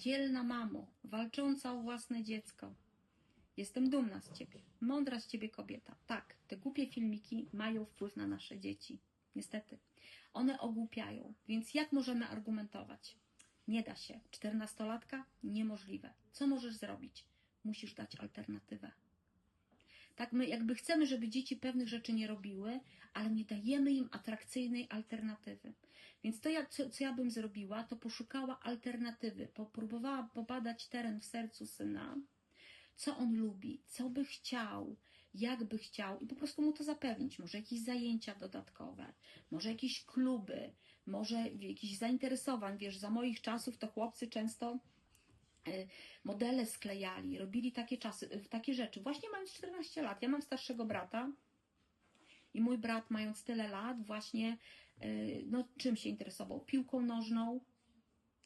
Dzielna mamo, walcząca o własne dziecko. Jestem dumna z ciebie. Mądra z ciebie kobieta. Tak, te głupie filmiki mają wpływ na nasze dzieci. Niestety. One ogłupiają. Więc jak możemy argumentować? Nie da się. Czternastolatka? Niemożliwe. Co możesz zrobić? Musisz dać alternatywę. Tak, my jakby chcemy, żeby dzieci pewnych rzeczy nie robiły, ale nie dajemy im atrakcyjnej alternatywy. Więc to, ja, co, co ja bym zrobiła, to poszukała alternatywy, popróbowała pobadać teren w sercu syna, co on lubi, co by chciał, jak by chciał i po prostu mu to zapewnić. Może jakieś zajęcia dodatkowe, może jakieś kluby, może jakichś zainteresowań. Wiesz, za moich czasów to chłopcy często modele sklejali, robili takie czasy, y, takie rzeczy. Właśnie mając 14 lat, ja mam starszego brata i mój brat mając tyle lat właśnie, y, no czym się interesował? Piłką nożną,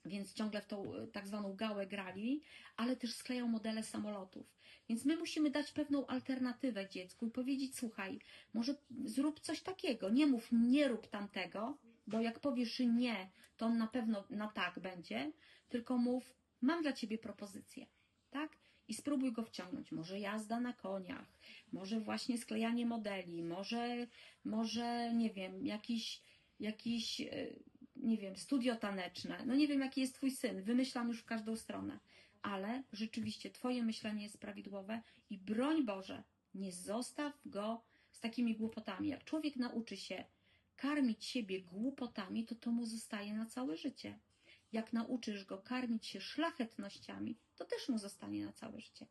więc ciągle w tą y, tak zwaną gałę grali, ale też skleją modele samolotów. Więc my musimy dać pewną alternatywę dziecku i powiedzieć, słuchaj, może zrób coś takiego, nie mów nie rób tamtego, bo jak powiesz nie, to on na pewno na tak będzie, tylko mów, mam dla ciebie propozycję, tak? I spróbuj go wciągnąć. Może jazda na koniach, może właśnie sklejanie modeli, może, może nie wiem, jakiś, jakiś y, nie wiem, studio taneczne. No nie wiem, jaki jest twój syn. Wymyślam już w każdą stronę. Ale rzeczywiście twoje myślenie jest prawidłowe i broń Boże, nie zostaw go z takimi głupotami. Jak człowiek nauczy się karmić siebie głupotami, to to mu zostaje na całe życie. Jak nauczysz go karmić się szlachetnościami, to też mu zostanie na całe życie.